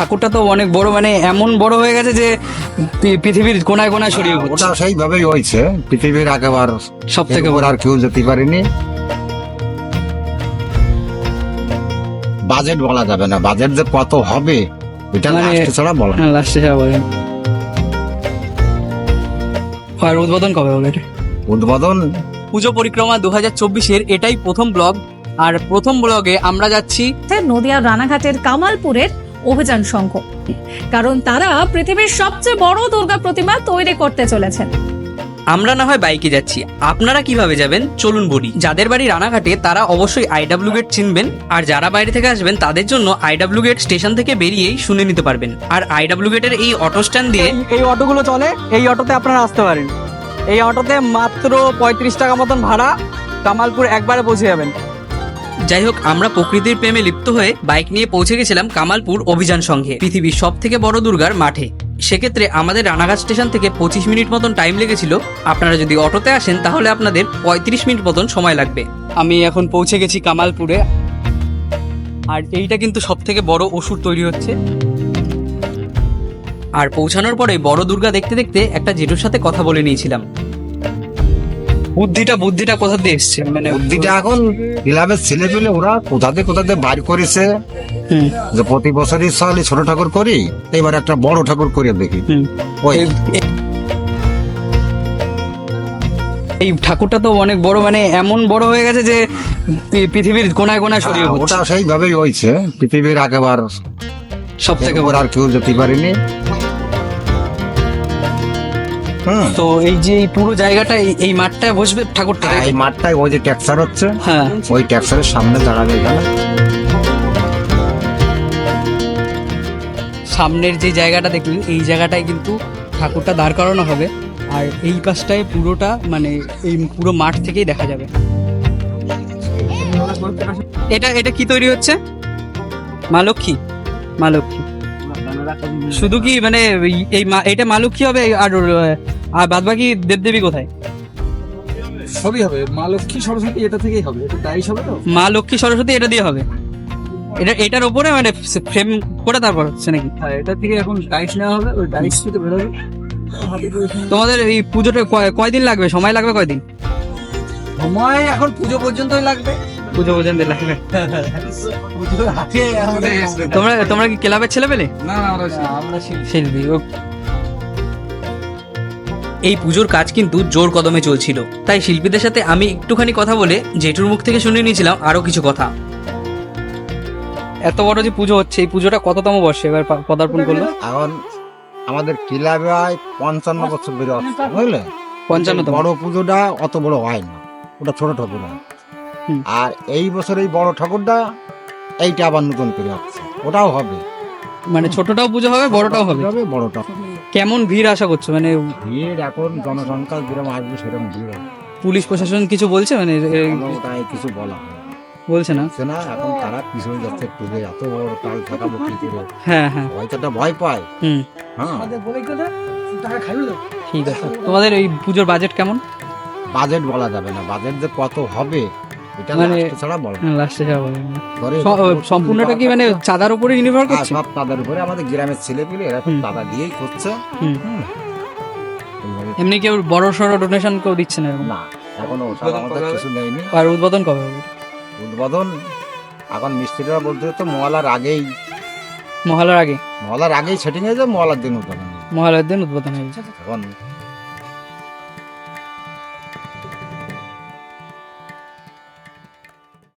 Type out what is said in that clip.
ঠাকুরটা তো অনেক বড় মানে এমন বড় হয়ে গেছে যে পৃথিবীর কোনায় কোনায় ছড়িয়ে ওটা সেইভাবেই হয়েছে। পৃথিবীর একেবার সব থেকে বড়। আর কেউ যেতে পারেনি। বাজেট বলা যাবে না। বাজেট যে কত হবে এটা মানে- লাস্টে ছাড়া বলা হ্যাঁ লাস্টে বলেন আর উদ্বোধন কবে হবে উদ্বোধন? পুজো পরিক্রমা দু হাজার চব্বিশের এটাই প্রথম ব্লগ। আর প্রথম ব্লগে আমরা যাচ্ছি নদিয়ার রানাঘাটের কামালপুরের অভিযান সংঘ। কারণ তারা পৃথিবীর সবচেয়ে বড় দুর্গা প্রতিমা তৈরি করতে চলেছেন। আমরা না হয় বাইকে যাচ্ছি। আপনারা কীভাবে যাবেন? চলুন বলি। যাদের বাড়ি রানাঘাটে তারা অবশ্যই আইডাব্লিউ গেট চিনবেন। আর যারা বাইরে থেকে আসবেন তাদের জন্য আইডাব্লিউ গেট স্টেশন থেকে বেরিয়েই শুনে নিতে পারবেন। আর আইডাব্লিউ গেটের এই অটো স্ট্যান্ড দিয়ে এই অটোগুলো চলে এই অটোতে আপনারা আসতে পারেন। এই অটোতে মাত্র পঁয়ত্রিশ টাকা মতন ভাড়া। কামালপুর একবারে পৌঁছে যাবেন। যাই হোক আমরা প্রকৃতির প্রেমে লিপ্ত হয়ে বাইক নিয়ে পৌঁছে গেছিলাম কামালপুর অভিযান সংঘে পৃথিবীর সব থেকে বড় দুর্গার মাঠে। সেক্ষেত্রে আমাদের রানাঘাট স্টেশন থেকে পঁচিশ মিনিট মতন টাইম লেগেছিল। আপনারা যদি অটোতে আসেন, তাহলে আপনাদের পঁয়ত্রিশ মিনিট মতন সময় লাগবে। আমি এখন পৌঁছে গেছি কামালপুরে। আর এইটা কিন্তু সব থেকে বড় ওষুধ তৈরি হচ্ছে। আর পৌঁছানোর পরে বড় দুর্গা দেখতে দেখতে একটা জেঠুর সাথে কথা বলে নিয়েছিলাম। বুদ্ধিটা বুদ্ধিটা কোথা দিয়ে এসছে? মানে বুদ্ধিটা এখন ক্লাবের ছেলে পেলে ওরা কোথাতে কোথাতে বার করেছে। যে প্রতি বছরই সালে ছোট ঠাকুর করি এবার একটা বড় ঠাকুর করে দেখি। ওই। এই- ঠাকুরটা তো অনেক বড় মানে এমন বড় হয়ে গেছে যে পৃথিবীর কোনায় কোনায় ছড়িয়ে হ্যাঁ, পড়ছে। ওটা সেইভাবেই হয়েছে। পৃথিবীর একেবার সব থেকে বড়। আর কেউ যেতে পারেনি। তো এই যে এই পুরো জায়গাটা এই- মাঠটায় বসবে ঠাকুরটা এই মাঠটায় ওই যে ট্যাক্সার হচ্ছে হ্যাঁ। ওই ট্যাক্সারের সামনে দাঁড়াবে এখানে। সামনের যে জায়গাটা দেখলেন এই জায়গাটায় কিন্তু ঠাকুরটা দাঁড় করানো হবে। আর এই পাশটায় পুরোটা মানে এই পুরো মাঠ থেকেই দেখা যাবে। এটা এটা কি তৈরি হচ্ছে? মা লক্ষ্মী। মা লক্ষ্মী। শুধু কি মানে এই- এটা মা লক্ষ্মী হবে? আর আর বাদ বাকি দেবদেবী কোথায়? সবই হবে। মা লক্ষ্মী সরস্বতী এটা থেকেই হবে। এটা হবে তো? মা লক্ষ্মী সরস্বতী এটা দিয়ে হবে। এটা এটার ওপরে মানে ফ্রেম করে তারপর হচ্ছে নাকি? হ্যাঁ এটা থেকে এখন ডাইস নেওয়া হবে। ওই ডাইস থেকে বেরোবে তোমাদের এই পুজোটা কয়- কয়দিন লাগবে? সময় লাগবে কয়দিন? সময় এখন পুজো পর্যন্তই লাগবে। পুজো পর্যন্ত লাগবে তোমরা তোমরা কি ক্লাবের ছেলে পেলে না না আমরা শিল্পী। এই পুজোর কাজ কিন্তু জোর কদমে চলছিল। তাই শিল্পীদের সাথে আমি একটুখানি কথা বলে জেঠুর মুখ থেকে শুনে নিয়েছিলাম আরও কিছু কথা। এত বড় যে পুজো হচ্ছে এই পুজোটা কততম বর্ষে? এবার পদার্পণ করল। এখন আমাদের ক্লাবে হয় পঞ্চান্ন বছর হচ্ছে, বুঝলে? পঞ্চান্নতম। বড় পুজোটা অত বড় হয় না। ওটা ছোট ঠাকুর হয়। আর এই বছর এই বড় ঠাকুরটা এইটা আবার নতুন করে হচ্ছে ওটাও হবে। মানে ছোটটাও পুজো হবে বড়টাও হবে? হবে বড়টা কেমন ভিড় আশা করছ? মানে ভিড় এখন জনসংখ্যা যেরকম আসবে সেরকম ভিড় হবে। পুলিশ প্রশাসন কিছু বলছে? মানে এ- কিছু বলা হয় বলছে না? হচ্ছে না এখন তারা পিছনে যাচ্ছে একটু যে এত বড় টাল ঠেকাবো কি করে হ্যাঁ হ্যাঁ। হয়তো একটা ভয় পায়। হুম। হ্যাঁ। টাকা ঠিক আছে। তোমাদের এই পুজোর বাজেট কেমন? বাজেট বলা যাবে না। বাজেট যে কত হবে এটা মানে- last এ ছাড়া বলা লাস্টে যাব ঘরে সম্পূর্ণটা কি মানে চাঁদার উপরে নির্ভর হ্যাঁ, করছে? সব তাদের উপরে আমাদের গ্রামের এরা দিয়েই করছে। এমনি কেউ বড় সড়ো ডোনেশন কেউ দিচ্ছে না না এখনও ওসব আমাদের কিছু নেয়নি। আর উদ্বোধন কবে হবে? উদ্বোধন এখন মিস্ত্রিরা বলতে তো মহলার আগেই। মহালয়ার আগে? মহলার আগেই সেটিং হয়েছে মহলার দিন উদ্বোধন হবে। মহালয়ার দিন উদ্বোধন হয়ে যাবে। এখন